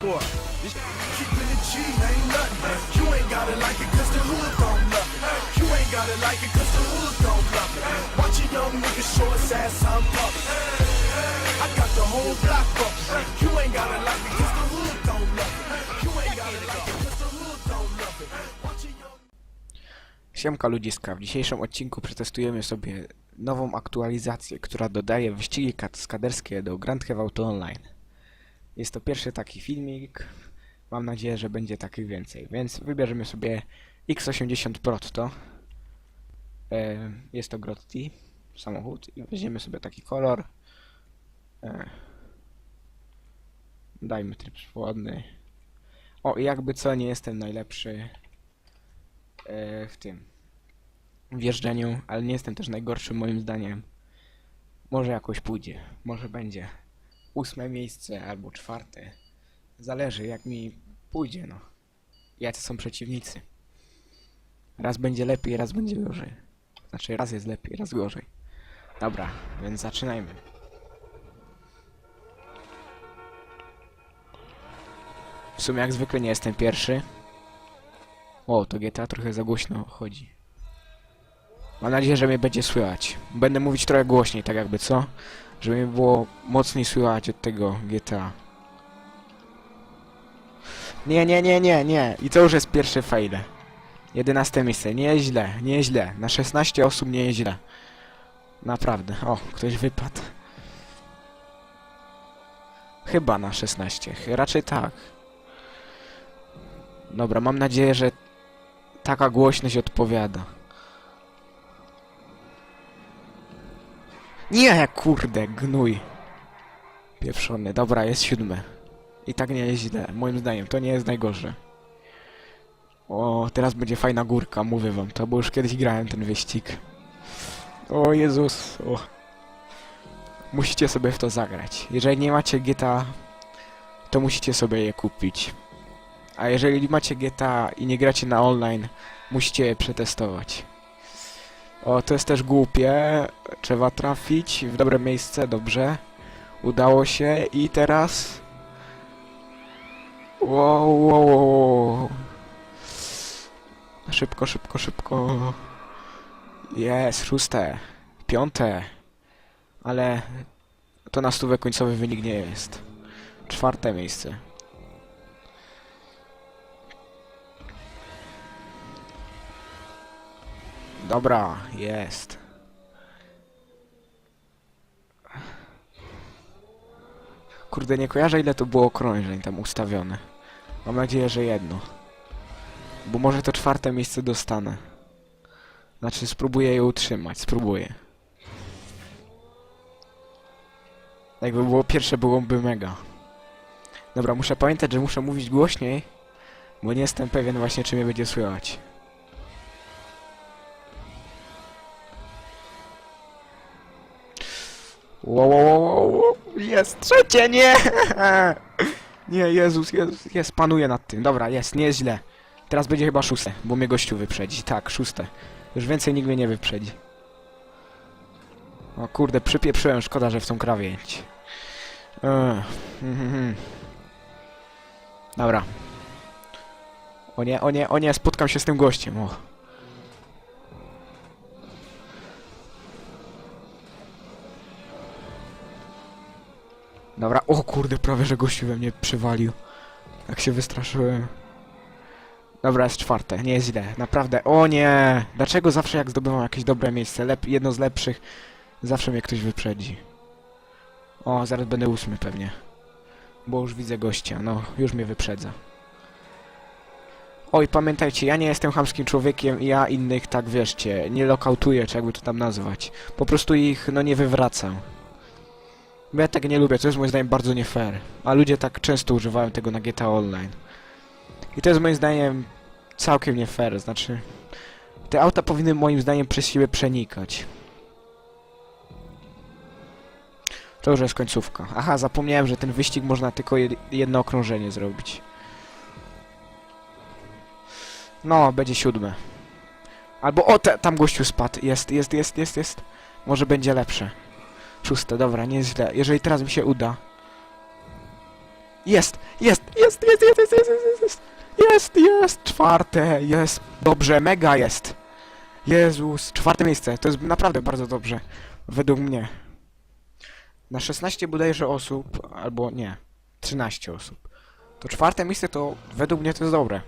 Keeping it G ain't nothing. You ain't like it cause the hood don't love it. You ain't like it cause the hood don't love it. Watch a young nigga show his ass I'm pumping. I got the whole block bumping. You ain't it like it cause the hood don't love it. Siemka ludziska, w dzisiejszym odcinku przetestujemy sobie nową aktualizację, która dodaje wyścigi kaskaderskie do Grand Theft Auto Online. Jest to pierwszy taki filmik, mam nadzieję, że będzie takich więcej, więc wybierzemy sobie X80 Protto. E, Jest to Grotti, samochód i weźmiemy sobie taki kolor. E, Dajmy tryb swobodny. O, jakby co, nie jestem najlepszy e, w tym w jeżdżeniu, ale nie jestem też najgorszym moim zdaniem. Może jakoś pójdzie, może będzie ósme miejsce albo czwarte. Zależy jak mi pójdzie, no. Jacy są przeciwnicy. Raz będzie lepiej, raz będzie gorzej. Znaczy raz jest lepiej, raz gorzej. Dobra, więc zaczynajmy. W sumie jak zwykle nie jestem pierwszy. O, to GTA trochę za głośno chodzi. Mam nadzieję, że mnie będzie słychać. Będę mówić trochę głośniej, tak jakby, co? Żeby mnie było mocniej słychać od tego GTA. Nie, nie, nie, nie, nie. I to już jest pierwszy fail. 11 miejsce. Nie jest źle, nie jest źle. Na 16 osób nie jest źle. Naprawdę. O, ktoś wypadł. Chyba na 16. Ch- Raczej tak. Dobra, mam nadzieję, że taka głośność odpowiada. Nie, kurde, gnój. Pieprzony. Dobra, jest siódme. I tak nie jest źle, moim zdaniem. To nie jest najgorsze. O, teraz będzie fajna górka, mówię wam to, bo już kiedyś grałem ten wyścig. O Jezus, o. Musicie sobie w to zagrać. Jeżeli nie macie GTA, to musicie sobie je kupić. A jeżeli macie GTA i nie gracie na online, musicie je przetestować. O, to jest też głupie. Trzeba trafić w dobre miejsce, dobrze. Udało się i teraz... Wow, wow, wow. Szybko, szybko, szybko. Jest, szóste, piąte. Ale to na stówę końcowy wynik nie jest. Czwarte miejsce. Dobra, jest. Kurde, nie kojarzę ile to było okrążeń tam ustawione. Mam nadzieję, że jedno. Bo może to czwarte miejsce dostanę. Znaczy spróbuję je utrzymać, spróbuję. Jakby było pierwsze, byłoby mega. Dobra, muszę pamiętać, że muszę mówić głośniej, bo nie jestem pewien właśnie, czy mnie będzie słychać. Wow, wow, wow, wow. Jest trzecie, nie! Nie, Jezus, Jezus, jest, panuję nad tym. Dobra, jest, nie jest źle. Teraz będzie chyba szóste, bo mnie gościu wyprzedzi. Tak, szóste. Już więcej nikt mnie nie wyprzedzi. O kurde, przypieprzyłem, szkoda, że w tą krawędź. Ech, mhm, mhm. Dobra. O nie, o nie, o nie, spotkam się z tym gościem. Dobra, o kurde, prawie że gościu we mnie przywalił. Jak się wystraszyłem. Dobra, jest czwarte, nie jest źle, naprawdę. O nie! Dlaczego zawsze jak zdobywam jakieś dobre miejsce, lep jedno z lepszych, zawsze mnie ktoś wyprzedzi? O, zaraz będę ósmy pewnie. Bo już widzę gościa, no, już mnie wyprzedza. Oj, pamiętajcie, ja nie jestem chamskim człowiekiem i ja innych, tak wierzcie, nie lokautuję, czy jakby to tam nazwać. Po prostu ich, no, nie wywracam. Bo ja tak nie lubię, to jest moim zdaniem bardzo nie fair. A ludzie tak często używają tego na GTA Online. I to jest moim zdaniem całkiem nie fair, znaczy... Te auta powinny moim zdaniem przez siebie przenikać. To już jest końcówka. Aha, zapomniałem, że ten wyścig można tylko jed jedno okrążenie zrobić. No, będzie siódme. Albo o, te, tam gościu spadł. Jest, jest, jest, jest, jest. Może będzie lepsze. Szóste, dobra, nie jest źle. Jeżeli teraz mi się uda. Jest, jest, jest, jest, jest, jest, jest, jest, jest, jest, jest, czwarte, jest, dobrze, mega jest. Jezus, czwarte miejsce, to jest naprawdę bardzo dobrze, według mnie. Na 16 bodajże osób, albo nie, 13 osób. To czwarte miejsce to według mnie to jest dobre.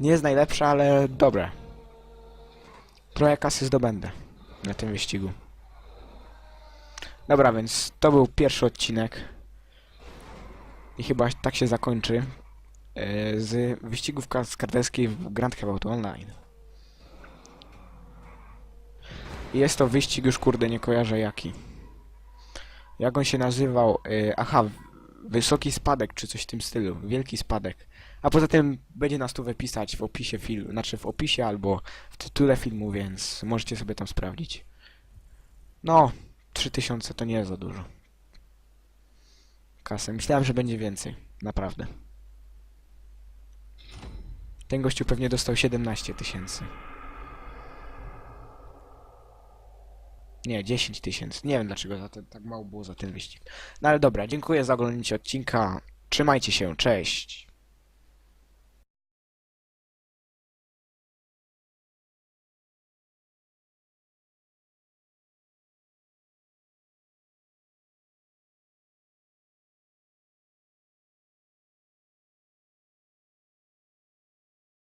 Nie jest najlepsze, ale dobre. Trochę kasy zdobędę na tym wyścigu. Dobra, więc to był pierwszy odcinek. I chyba tak się zakończy. e, Z wyścigów kaskarderskich w Grand Theft Auto Online. Jest to wyścig już kurde nie kojarzę jaki. Jak on się nazywał? E, Aha, wysoki spadek czy coś w tym stylu. Wielki spadek. A poza tym będzie nas tu wypisać w opisie filmu, znaczy w opisie albo w tytule filmu, więc możecie sobie tam sprawdzić. No, 3000 to nie jest za dużo. Kasę. Myślałem, że będzie więcej. Naprawdę. Ten gościu pewnie dostał 17 tysięcy. Nie, 10 tysięcy. Nie wiem dlaczego za ten, tak mało było za ten wyścig. No ale dobra, dziękuję za oglądanie odcinka. Trzymajcie się, cześć.